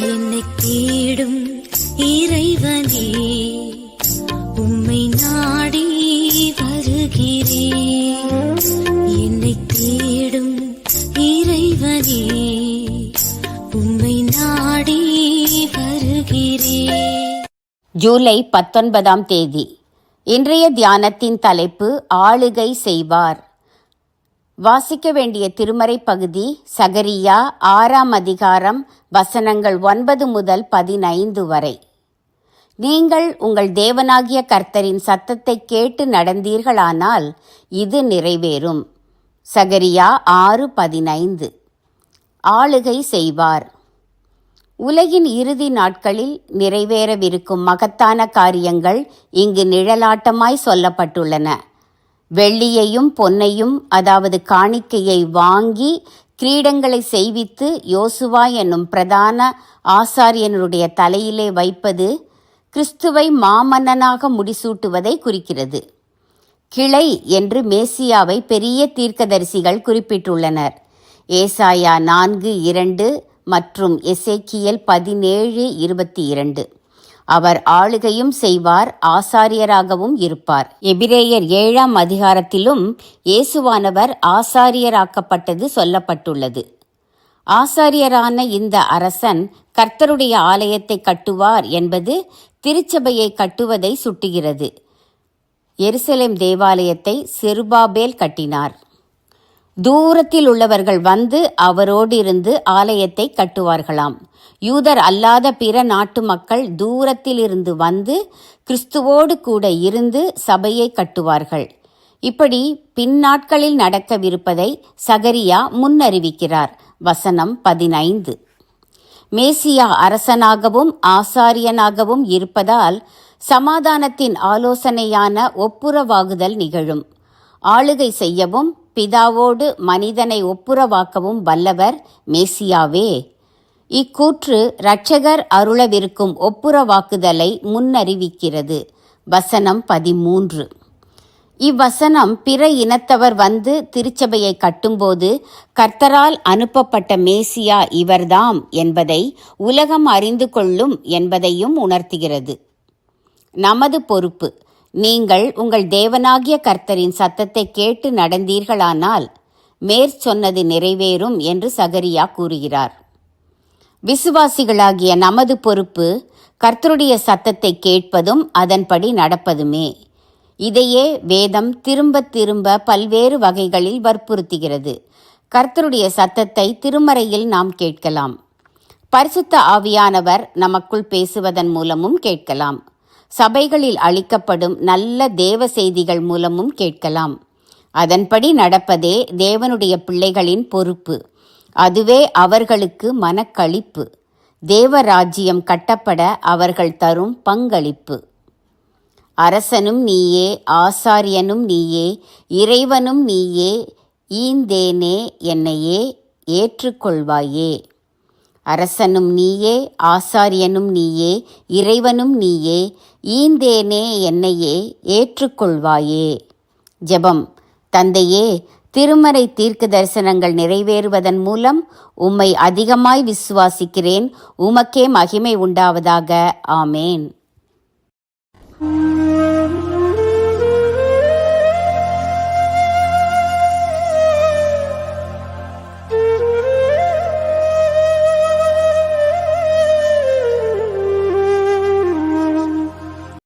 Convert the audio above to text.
என்னை தேடும் இறைவனே உம்மை நாடி வருகிறேன் என்னை தேடும் இறைவனே உம்மை நாடி வருகிறேன் ஜூலை பத்தொன்பதாம் தேதி. இன்றைய தியானத்தின் தலைப்பு ஆளுகை செய்வார். வாசிக்க வேண்டிய திருமறை பகுதி சகரியா ஆறாம் அதிகாரம் வசனங்கள் ஒன்பது முதல் பதினைந்து வரை. நீங்கள் உங்கள் தேவனாகிய கர்த்தரின் சத்தத்தை கேட்டு நடந்தீர்களானால் இது நிறைவேறும். சகரியா ஆறு பதினைந்து. ஆளுகை செய்வார். உலகின் இறுதி நாட்களில் நிறைவேறவிருக்கும் மகத்தான காரியங்கள் இங்கு நிழலாட்டமாய் சொல்லப்பட்டுள்ளன. வெள்ளியையும் பொன்னையும் அதாவது காணிக்கையை வாங்கி கிரீடங்களை செய்வித்து யோசுவா என்னும் பிரதான ஆசாரியனுடைய தலையிலே வைப்பது கிறிஸ்துவை மாமன்னனாக முடிசூட்டுவதை குறிக்கிறது. கிளை என்று மேசியாவை பெரிய தீர்க்கதரிசிகள் குறிப்பிட்டுள்ளனர். ஏசாயா நான்கு இரண்டு மற்றும் எசேக்கியல் பதினேழு இருபத்தி இரண்டு. அவர் ஆளுகையும் செய்வார் ஆசாரியராகவும் இருப்பார். எபிரேயர் ஏழாம் அதிகாரத்திலும் இயேசுவானவர் ஆசாரியராக்கப்பட்டது சொல்லப்பட்டுள்ளது. ஆசாரியரான இந்த அரசன் கர்த்தருடைய ஆலயத்தை கட்டுவார் என்பது திருச்சபையை கட்டுவதை சுட்டுகிறது. எருசலேம் தேவாலயத்தை செருபாபேல் கட்டினார். தூரத்தில் உள்ளவர்கள் வந்து அவரோடு இருந்து ஆலயத்தை கட்டுவார்களாம். யூதர் அல்லாத பிற நாட்டு மக்கள் தூரத்தில் இருந்து வந்து கிறிஸ்துவோடு கூட இருந்து சபையை கட்டுவார்கள். இப்படி பின்னாட்களில் நடக்கவிருப்பதை சகரியா முன்னறிவிக்கிறார். வசனம் பதினைந்து. மேசியா அரசனாகவும் ஆசாரியனாகவும் இருப்பதால் சமாதானத்தின் ஆலோசனையான ஒப்புரவாகுதல் நிகழும். ஆளுகை செய்யவும் பிதாவோடு மனிதனை ஒப்புரவாக்கவும் வல்லவர் மேசியாவே. இக்கூற்று இரட்சகர் அருளவிருக்கும் ஒப்புரவாக்குதலை முன்னறிவிக்கிறது. வசனம் பதிமூன்று. இவ்வசனம் பிற இனத்தவர் வந்து திருச்சபையை கட்டும்போது கர்த்தரால் அனுப்பப்பட்ட மேசியா இவர்தாம் என்பதை உலகம் அறிந்து கொள்ளும் என்பதையும் உணர்த்துகிறது. நமது பொறுப்பு. நீங்கள் உங்கள் தேவனாகிய கர்த்தரின் சத்தத்தை கேட்டு நடந்தீர்களானால் மேற்சொன்னது நிறைவேறும் என்று சகரியா கூறுகிறார். விசுவாசிகளாகிய நமது பொறுப்பு கர்த்தருடைய சத்தத்தை கேட்பதும் அதன்படி நடப்பதுமே. இதையே வேதம் திரும்ப திரும்ப பல்வேறு வகைகளில் வற்புறுத்துகிறது. கர்த்தருடைய சத்தத்தை திருமறையில் நாம் கேட்கலாம். பரிசுத்த ஆவியானவர் நமக்குள் பேசுவதன் மூலமும் கேட்கலாம். சபைகளில் அளிக்கப்படும் நல்ல தேவ செய்திகள் மூலமும் கேட்கலாம். அதன்படி நடப்பதே தேவனுடைய பிள்ளைகளின் பொறுப்பு. அதுவே அவர்களுக்கு மனக்களிப்பு. தேவராஜ்யம் கட்டப்பட அவர்கள் தரும் பங்களிப்பு. அரசனும் நீயே ஆசாரியனும் நீயே இறைவனும் நீயே ஈந்தேனே என்னையே ஏற்றுக்கொள்வாயே. அரசனும் நீயே ஆசாரியனும் நீயே இறைவனும் நீயே ஈந்தேனே என்னையே ஏற்றுக்கொள்வாயே. ஜெபம். தந்தையே திருமறை தீர்க்க தரிசனங்கள் நிறைவேறுவதன் மூலம் உம்மை அதிகமாய் விசுவாசிக்கிறேன். உமக்கே மகிமை உண்டாவதாக. ஆமேன்.